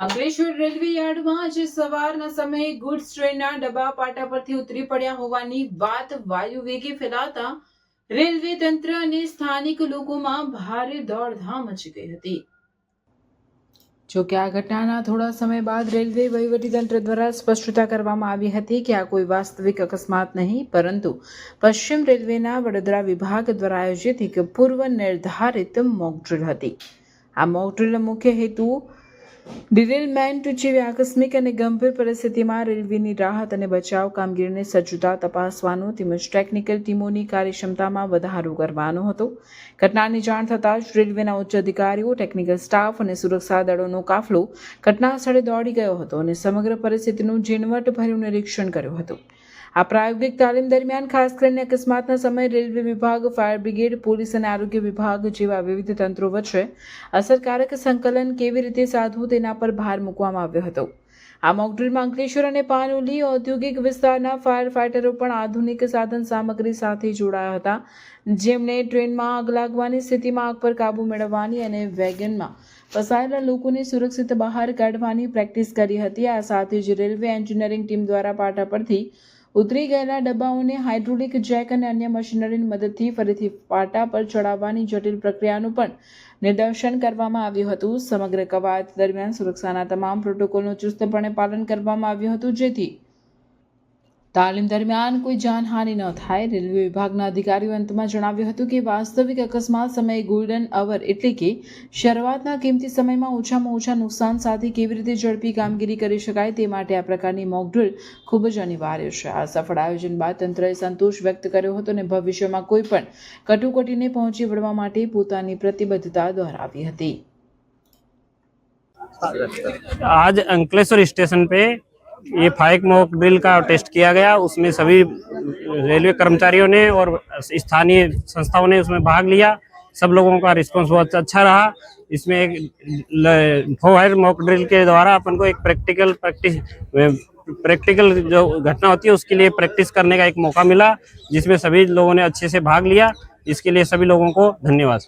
Ankleshwar railway યાર્ડમાં આજે સવારના સમયે ગુડ્સ ટ્રેનના ડબ્બા પાટા પરથી ઉતરી પડ્યા હોવાની વાત વાયુ વેગે ફેલાતા રેલવે તંત્ર અને સ્થાનિક લોકોમાં ભારે દોડધામ મચી ગઈ હતી. જો કે આ ઘટનાના થોડા સમય બાદ રેલવે વહીવટીતંત્ર દ્વારા સ્પષ્ટતા કરવામાં આવી હતી કે આ કોઈ વાસ્તવિક અકસ્માત નહીં, પરંતુ પશ્ચિમ રેલવેના વડોદરા વિભાગ દ્વારા આયોજિત એક પૂર્વ નિર્ધારિત મોકડ્રીલ હતી. આ મોકડ્રીલનો મુખ્ય હેતુ ડિરેલમેન્ટ જેવી આકસ્મિક અને ગંભીર પરિસ્થિતિમાં રેલવેની રાહત અને બચાવ કામગીરીને સજ્જતા તપાસવાનો તેમજ ટેકનિકલ ટીમોની કાર્યક્ષમતામાં વધારો કરવાનો હતો. ઘટનાની જાણ થતાં જ રેલવેના ઉચ્ચ અધિકારીઓ, ટેકનિકલ સ્ટાફ અને સુરક્ષા દળોનો કાફલો ઘટના સ્થળે દોડી ગયો હતો અને સમગ્ર પરિસ્થિતિનું ઝીણવટભર્યું નિરીક્ષણ કર્યું હતું. આ પ્રાયોગિક તાલીમ દરમિયાન ખાસ કરીને અકસ્માતના સમયે રેલવે વિભાગ, ફાયર બ્રિગેડ, પોલીસ અને આરોગ્ય વિભાગ જેવા વિવિધ તંત્રો વચ્ચે અસરકારક સંકલન કેવી રીતે સાધવું તેના પર ભાર મૂકવામાં આવ્યો હતો. આ મોકડ્રીલમાં અંકલેશ્વર અને પાનોલી ઔદ્યોગિક વિસ્તારના ફાયર ફાઇટરો પણ આધુનિક સાધન સામગ્રી સાથે જોડાયા હતા. જેમણે ટ્રેનમાં આગ લાગવાની સ્થિતિમાં આગ પર કાબૂ મેળવવાની અને વેગનમાં ફસાયેલા લોકોને સુરક્ષિત બહાર કાઢવાની પ્રેક્ટિસ કરી હતી. આ સાથે જ રેલવે એન્જિનિયરિંગ ટીમ દ્વારા પાટા પરથી ઉતરી ગયેલા ડબ્બાઓને હાઇડ્રોલિક જેક અને અન્ય મશીનરીની મદદથી ફરીથી પાટા પર ચડાવવાની જટિલ પ્રક્રિયાનું પણ નિદર્શન કરવામાં આવ્યું હતું. સમગ્ર કવાયત દરમિયાન સુરક્ષાના તમામ પ્રોટોકોલનું ચુસ્તપણે પાલન કરવામાં આવ્યું હતું, જેથી તાલીમ દરમિયાન કોઈ જાનહાની ન થાય. રેલવે વિભાગના અધિકારીઓ અંતમાં જણાવ્યું હતું કે વાસ્તવિક અકસ્માત સમયે ગોલ્ડન અવર એટલે કે શરૂઆતના કિંમતી સમયમાં ઓછામાં ઓછા નુકસાન સાથે કેવી રીતે ઝડપી કામગીરી કરી શકાય તે માટે આ પ્રકારની મોકડ્રીલ ખૂબ જ અનિવાર્ય છે. આ સફળ આયોજન બાદ તંત્રએ સંતોષ વ્યક્ત કર્યો હતો અને ભવિષ્યમાં કોઈ પણ કટુકટીને પહોંચી વળવા માટે પોતાની પ્રતિબદ્ધતા દોહરાવી હતી. આજ અંકલેશ્વર સ્ટેશન પર ये फाइक मॉक ड्रिल का टेस्ट किया गया, उसमें सभी रेलवे कर्मचारियों ने और स्थानीय संस्थाओं ने उसमें भाग लिया। सब लोगों का रिस्पांस बहुत अच्छा रहा। इसमें एक फायर मॉक ड्रिल के द्वारा अपन को एक प्रैक्टिकल प्रैक्टिस, प्रैक्टिकल जो घटना होती है, उसके लिए प्रैक्टिस करने का एक मौका मिला, जिसमें सभी लोगों ने अच्छे से भाग लिया। इसके लिए सभी लोगों को धन्यवाद।